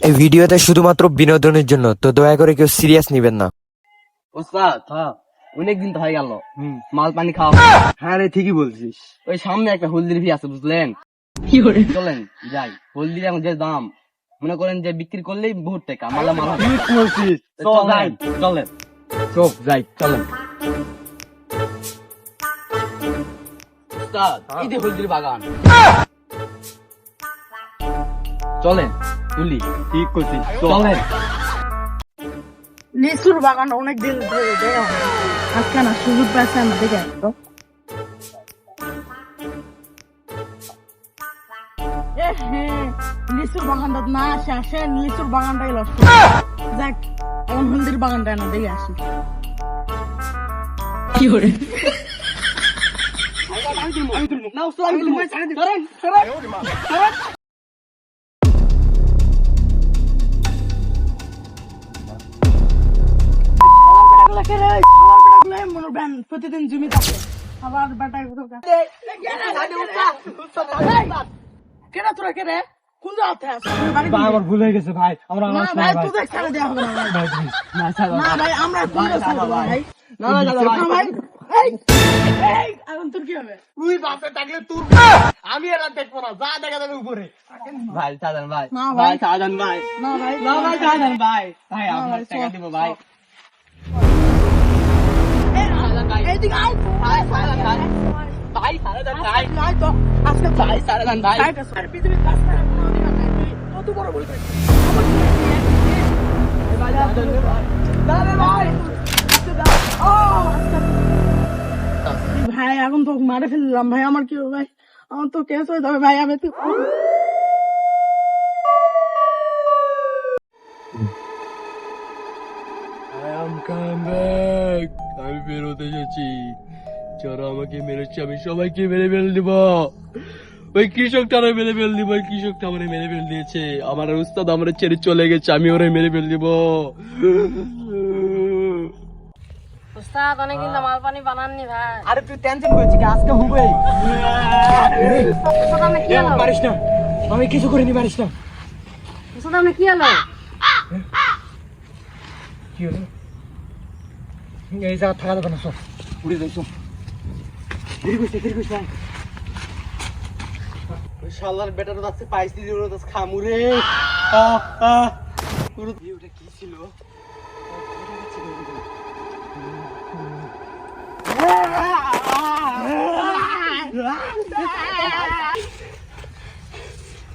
এই ভিডিওতে শুধুমাত্র বিনোদনের জন্য তো দয়া করে কেউ সিরিয়াস নেবেন না। ওস্তাদ অনেকদিন তো হয়ে গেল। মাল পানি খাওয়া হ্যাঁ রে ঠিকই বলছিস। ওই সামনে একটা হলদির ভি আছে বুঝলেন? চলেন যাই। হলদির এখন যে দাম মনে করেন যে বিক্রি করলেই বহুত টাকা মালা মালা ঠিক বলছিস। চল যাই। চলেন। চল যাই চলেন। ওস্তাদ এই যে হলদির বাগান। চলেন। তুলি ঠিক করছিস? চলেন। লিচুর বাগান অনেক দিন ধরে দেখা হয়। আজকে না সুযোগ পাইছে না দেখে আসতো লিচুর বাগানটা না আসে আসে লিচুর বাগানটাই লস যাক এখন হলদির বাগানটা না দেখে আসি। কি করে না ওস্তাদ আমি তুলবো। ধরেন প্রতিদিন জমি থাকে আবার বেটায় কেনা তোরা কেনে কোন ভাই আমার ভুল হয়ে গেছে ভাই আমরা না ভাই ভাই তোদের ছেড়ে দেওয়া হবে না ভাই। না ভাই আমরা দেবো ভাই না না ভাই ভাই এই এই এখন তোর কি হবে তুই বাসে থাকলে তোর আমি এরা দেখব না যা দেখা যাবে উপরে ভাই সাজান ভাই ভাই। ভাই সাজান ভাই না ভাই না ভাই সাজান ভাই ভাই আপনার ভাই, টাকা। দিব ভাই এইদিকে আয় তো ভাই সাজান ভাই ভাই সাজান ভাই আয় তো আজকে তো ভাই সাজান ভাই আর পৃথিবীর কাছ থেকে কোনো অধিকার নাই তুই কত বড় বলবে ভাই এখন তো মারে ফেললাম ভাই আমার কি ভাই আমার তো কেস হয়ে যাবে ভাই আমি তো I'm come back. আমি বেরোতে এসেছি যারা আমাকে মেরেছে আমি সবাইকে মেরে ফেল দিব। ওই কৃষকটা মেরে ফেল দিব। ওই কৃষকটা আমার মেরে ফেল দিয়েছে। আমার উস্তাদ আমার ছেড়ে চলে গেছে। আমি ওরে মেরে ফেল দিব। উস্তাদ অনেকদিন তো মাল পানি বানাননি ভাই। আরে তুই টেনশন করছিস কি আজকে হবে উস্তাদ আপনি কি হলো? পারিস না। আমি কিছু করিনি পারিস না। উস্তাদ আপনি কি হলো? কি হলো? এই জায়গা থাকা যাবে না সব উড়ে যাই সব দেরি করছে দেরি করছে ওই শালার বেটার কাছে পাইছি যে ওর খামুরে। আহ আহ ওটা কি ছিল?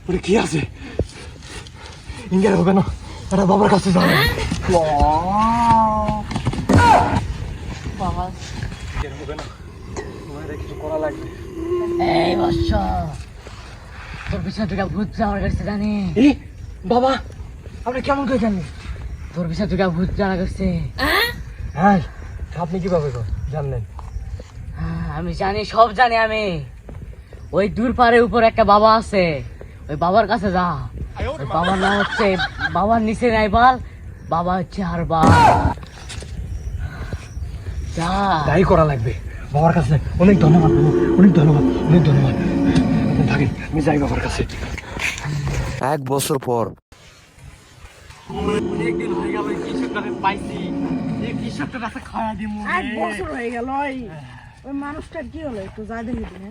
ওরে কি আছে? ইঙ্গের হবে না। এটা বাবার কাছে যাবে। বাবা হবে না কিছু করা লাগবে এই বৎস তোর পিছনে দুটা ভূত আমার কাছে জানি। বাবা আপনি কেমন করে জানলেন? তোর পিছনে দুটা ভূত জানা করছে হ্যাঁ? আপনি কীভাবে জানলেন? আমি জানি সব জানি আমি। ওই দূর পারে উপর একটা বাবা আছে। ওই বাবার কাছে যা। ওই বাবার নাম হচ্ছে বাবার নিচে নাই বাল বাবা হচ্ছে আর বাল যা তাই করা লাগবে বাবার কাছে অনেক ধন্যবাদ অনেক ধন্যবাদ অনেক ধন্যবাদ থাকেন আমি যাই বাবার কাছে এক বছর পর অনেকদিন হয়ে গেল কৃষকটাকে পাইছি এই কৃষকটার কাছে খাওয়া দিমু এক বছর হয়ে গেল ওই ওই মানুষটা কি হলো একটু যা দেখি দিনে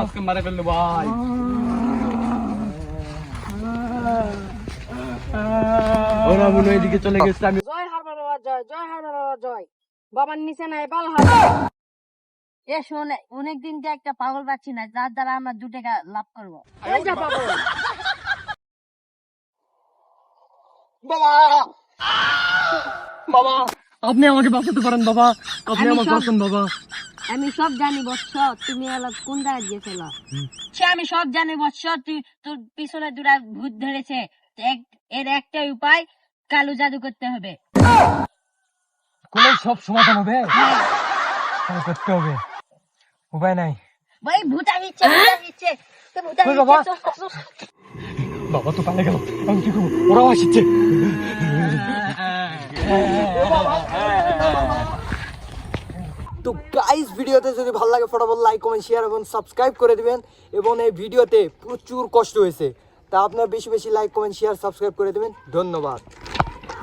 আজকে মারে ফেলল ভাই। ওরা মনে এদিকে চলে গেছে আমি জয় হারবার বাবা জয় জয় হারবার বাবা জয়। বাবার নিচে নাই বাল হার এ শোন অনেকদিন যে একটা পাগল পাচ্ছি না যার দ্বারা আমরা দু টাকা লাভ করব। ওই যা পাগল। বাবা! বাবা! আপনি আমাকে বাঁচাতে পারেন বাবা। আপনি আমাকে বাঁচান বাবা। আমি সব জানি বৎস। তুমি এলা কোন জায়গায় গিয়েছিল? সে আমি সব জানি বৎস। তুই তোর পিছনে দুটা ভূত ধরেছে। এর একটাই উপায় কালো জাদু করতে হবে। কোনো সব সমাধান হবে? করতে হবে। উপায় নাই। ভাই ভূত আসছে ভূত? আসছে বাবা। তো পালে গেল। আমি কি করব? ওরাও আসছে। তো গাইস ভিডিওতে যদি ভালো লাগে ফটাফট লাইক কমেন্ট শেয়ার এবং সাবস্ক্রাইব করে দিবেন। এবং এই ভিডিওতে প্রচুর কষ্ট হয়েছে। তা আপনার বেশি বেশি লাইক কমেন্ট শেয়ার সাবস্ক্রাইব করে দেবেন। ধন্যবাদ।